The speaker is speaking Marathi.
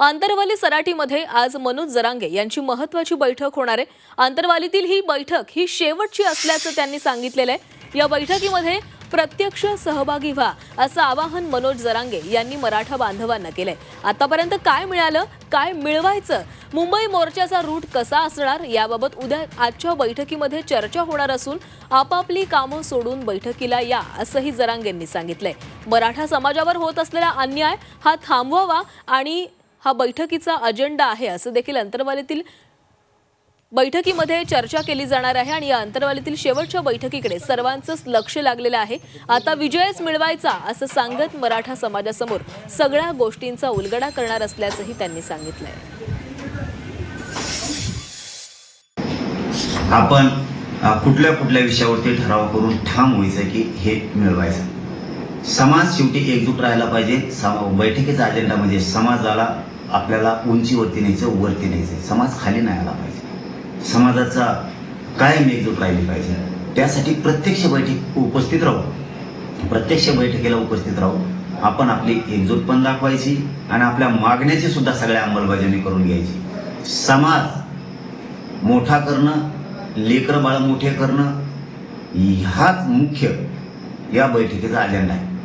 आंतरवाली सराटीमध्ये आज मनोज जरांगे यांची महत्वाची बैठक होणार आहे. आंतरवालीतील ही बैठक ही शेवटची असल्याचं त्यांनी सांगितलेलं आहे. या बैठकीमध्ये प्रत्यक्ष सहभागी व्हा असं आवाहन मनोज जरांगे यांनी मराठा बांधवांना केलंय. आतापर्यंत काय मिळालं काय मिळवायचं मुंबई मोर्चाचा रूट कसा असणार याबाबत उद्या आजच्या बैठकीमध्ये चर्चा होणार असून आपापली कामं सोडून बैठकीला या असंही जरांगेंनी सांगितलंय. मराठा समाजावर होत असलेला अन्याय हा थांबवावा आणि हा बैठकीचा अजेंडा आहे असं देखील अंतर्वालीतील बैठकीमध्ये चर्चा केली जाणार आहे आणि या अंतर्वालीतील शेवटच्या बैठकीकडे सर्वांचंच लक्ष लागलेलं आहे. आता विजयच मिळवायचा असं सांगत मराठा समाजासमोर सगळ्या गोष्टींचा उलगडा करणार असल्याचंही त्यांनी सांगितलंय. आपण कुठल्या कुठल्या विषयावरती ठराव करून ठाम व्हायचं की हे मिळवायचं? समाज शेवटी एकजूट राहायला पाहिजे. सम बैठकीचा अजेंडा म्हणजे समाजाला आपल्याला उंचीवरती न्यायचं वरती न्यायचं. समाज खाली नाही आला पाहिजे. समाजाचा कायम एकजूट राहिली पाहिजे? त्यासाठी प्रत्यक्ष बैठक उपस्थित राहू. प्रत्यक्ष बैठकीला उपस्थित राहू. आपण आपली एकजूट पण दाखवायची आणि आपल्या मागण्याची सुद्धा सगळ्या अंमलबजावणी करून घ्यायची. समाज मोठा करणं लेकरं बाळ मोठे करणं हाच मुख्य या बैठकीचा अजेंडा आहे.